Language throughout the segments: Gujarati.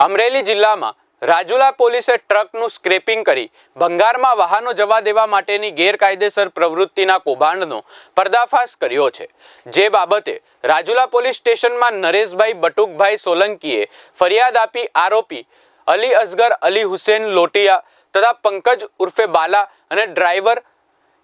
અમરેલી જિલ્લામાં રાજુલા પોલીસે ટ્રકનું સ્ક્રેપિંગ કરી ભંગારમાં વાહનો જવા દેવા માટેની ગેરકાયદેસર પ્રવૃત્તિના કૌભાંડનો પર્દાફાશ કર્યો છે. જે બાબતે રાજુલા પોલીસ સ્ટેશનમાં નરેશભાઈ બટુકભાઈ સોલંકીએ ફરિયાદ આપી આરોપી અલી અસગર અલી હુસેન લોટિયા તથા પંકજ ઉર્ફે બાલા અને ડ્રાઈવર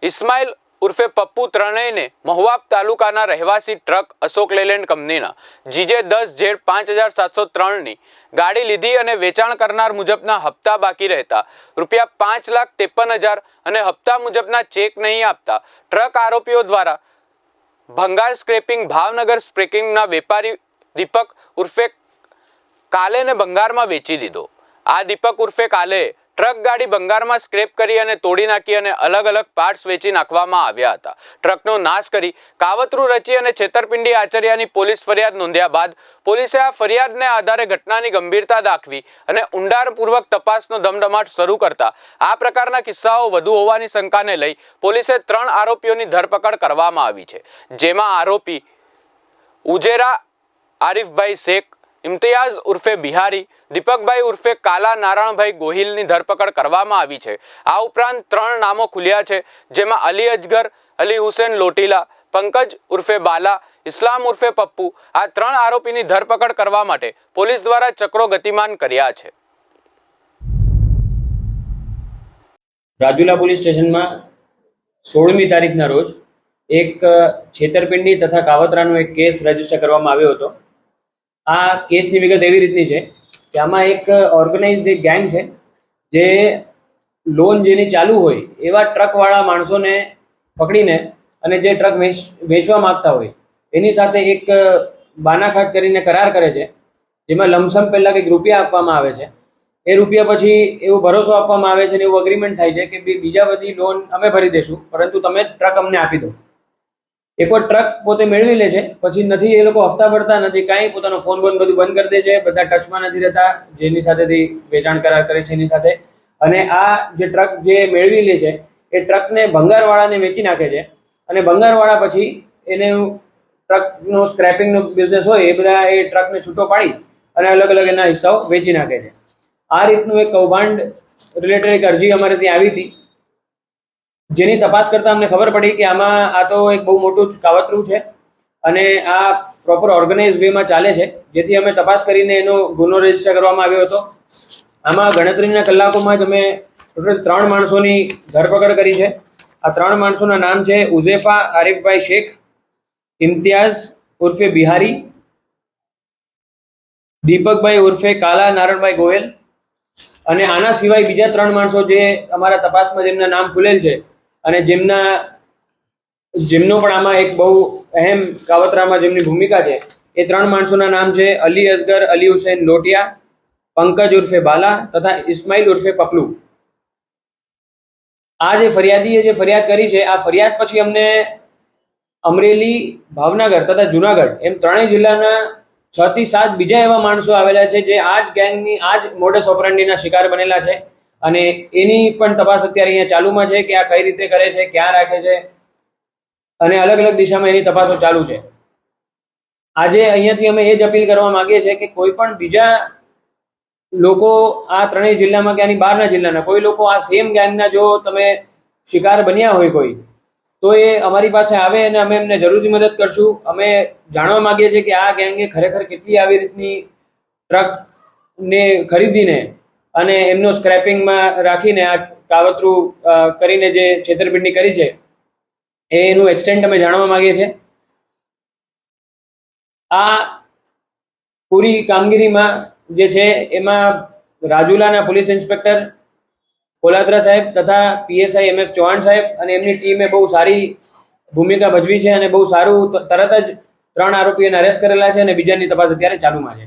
ઇસ્માઇલ ઉર્ફે પપ્પુ ત્રણેયને મહુવાબ તાલુકાના રહેવાસી ટ્રક અશોક લેલેન્ડ કંપનીના જીજે દસ ઝેડ પાંચ હજાર સાતસો ત્રણની ગાડી લીધી અને વેચાણ કરનાર મુજબના હપ્તા બાકી રહેતા રૂપિયા પાંચ લાખ ત્રેપન હજાર અને હપ્તા મુજબના ચેક નહીં આપતા ટ્રક આરોપીઓ દ્વારા ભંગાર સ્ક્રેપિંગ ભાવનગર સ્ક્રેપિંગના વેપારી દીપક ઉર્ફે કાલેને ભંગારમાં વેચી દીધો. આ દીપક ઉર્ફે કાલે ટ્રક ગાડી ભંગારમાં સ્ક્રેપ કરી અને તોડી નાખી અને અલગ અલગ પાર્ટ્સ વેચી નાખવામાં આવ્યા હતા. ટ્રકનો નાશ કરી કાવતરું રચી અને છેતરપિંડી આચર્યાની પોલીસ ફરિયાદ નોંધ્યા બાદ પોલીસે આ ફરિયાદને આધારે ઘટનાની ગંભીરતા દાખવી અને ઊંડાણપૂર્વક તપાસનો ધમધમાટ શરૂ કરતા આ પ્રકારના કિસ્સાઓ વધુ હોવાની શંકાને લઈ પોલીસે ત્રણ આરોપીઓની ધરપકડ કરવામાં આવી છે. જેમાં આરોપી ઉજેરા આરિફભાઈ શેખ ઇમ્તિયાઝ ઉર્ફે બિહારી, દીપકભાઈ ઉર્ફે કાલા નારાયણભાઈ ગોહિલની ધરપકડ કરવામાં આવી છે. આ ઉપરાંત ત્રણ નામો ખુલ્યા છે, જેમાં અલી અજગર, અલી હુસેન લોટીલા, પંકજ ઉર્ફે બાલા, ઇસ્લામ ઉર્ફે પપ્પુ, આ ત્રણ આરોપીની ધરપકડ કરવા માટે પોલીસ દ્વારા ચક્રો ગતિમાન કર્યા છે. રાજુલા પોલીસ સ્ટેશનમાં સોળમી તારીખના રોજ એક છેતરપિંડી તથા કાવતરાનો એક કેસ રજિસ્ટર કરવામાં આવ્યો હતો. આ કેસની વિગત એવી રીતની છે કે આમાં એક ઓર્ગેનાઇઝ એક ગેંગ છે, જે લોન જેની ચાલુ હોય એવા ટ્રકવાળા માણસોને પકડીને અને જે ટ્રક વેચ, વેચવા માગતા હોય, એની સાથે એક બાનાખાત કરીને કરાર કરે છે, જેમાં લમસમ પહેલાં કંઈક રૂપિયા આપવામાં આવે છે. એ રૂપિયા પછી એવો ભરોસો આપવામાં આવે છે અને એવું અગ્રીમેન્ટ થાય છે કે બીજા બધી લોન અમે ભરી દઈશું પરંતુ તમે ટ્રક અમને આપી દો. એકવાર ટ્રક પોતે મેળવી લે છે, પછી નથી, એ લોકો હફતા ભરતા નથી, કાંઈ પોતાનો ફોન બોન બધું બંધ કરી દે છે, બધા ટચમાં નથી રહેતા, જેની સાથેથી વેચાણ કરાર કરે છે એની સાથે. અને આ જે ટ્રક જે મેળવી લે છે, એ ટ્રકને ભંગારવાળાને વેચી નાખે છે. અને ભંગારવાળા પછી એને ટ્રકનો સ્ક્રેપિંગનો બિઝનેસ હોય, એ બધા એ ટ્રકને છૂટો પાડી અને અલગ અલગ એના હિસ્સાઓ વેચી નાખે છે. આ રીતનું એક કૌભાંડ રિલેટેડ એક અરજી અમારે ત્યાં આવી હતી. જેની તપાસ કરતા અમને ખબર પડી કે આમાં આ તો એક બહુ મોટું કાવતરું છે અને આ પ્રોપર ઓર્ગેનાઇઝ વેમાં ચાલે છે, જેથી અમે તપાસ કરીને એનો ગુનો રજિસ્ટર કરવામાં આવ્યો હતો. આમાં ગણતરીના કલાકોમાં જ અમે ટોટલ ત્રણ માણસોની ધરપકડ કરી છે. આ ત્રણ માણસોના નામ છે ઉઝેફા, આરિફભાઈ શેખ, ઇમ્તિયાઝ ઉર્ફે બિહારી, દીપકભાઈ ઉર્ફે કાલા, નારણભાઈ ગોયલ અને આના સિવાય બીજા ત્રણ માણસો જે અમારા તપાસમાં જેમના નામ ખુલેલ છે અને જેમના જેમનો પણ આમાં એક બહુ અહેમ કાવતરામાં જેમની ભૂમિકા છે, એ ત્રણ માણસોના નામ છે, અલી અસગર અલી હુસૈન લોટિયા, પંકજ ઉર્ફે બાલા તથા ઇસ્માઇલ ઉર્ફે પપલુ. આ જે ફરિયાદીએ જે ફરિયાદ કરી છે, આ ફરિયાદ પછી અમને અમરેલી, ભાવનગર તથા જુનાગઢ એમ ત્રણેય જિલ્લાના છ થી સાત બીજા એવા માણસો આવેલા છે, જે આ જ ગેંગની, આ જ મોડસ ઓપરેન્ડીના શિકાર બનેલા છે. અને એની પણ તપાસ અત્યારે અહીંયા ચાલુમાં છે કે આ કઈ રીતે કરે છે, ક્યાં રાખે છે, અને અલગ અલગ દિશામાં એની તપાસો ચાલુ છે. આજે અહીંયાથી અમે એ જ અપીલ કરવા માંગીએ છીએ કે કોઈ પણ બીજા લોકો આ ત્રણેય જિલ્લામાં કે આની બહારના જિલ્લાના, કોઈ લોકો આ સેમ ગેંગના જો તમે શિકાર બન્યા હોય કોઈ, તો એ અમારી પાસે આવે અને અમે એમને જરૂરથી મદદ કરશું. અમે જાણવા માંગીએ છીએ કે આ ગેંગે ખરેખર કેટલી આવી રીતની ટ્રક ને ખરીદીને અને એમનું સ્ક્રેપિંગમાં રાખીને આ કાવતરું કરીને જે છેતરપિંડી કરી છે એનું એક્સટેન્ટ અમે જાણવા માંગીએ છીએ. આ પૂરી કામગીરીમાં જે છે, એમાં રાજુલાના પોલીસ ઇન્સ્પેક્ટર કોલાત્રા સાહેબ તથા પીએસઆઈ એમ એફ ચૌહાણ સાહેબ અને એમની ટીમે બહુ સારી ભૂમિકા ભજવી છે અને બહુ સારું તરત જ ત્રણ આરોપીઓને અરેસ્ટ કરેલા છે અને બીજાની તપાસ અત્યારે ચાલુમાં છે.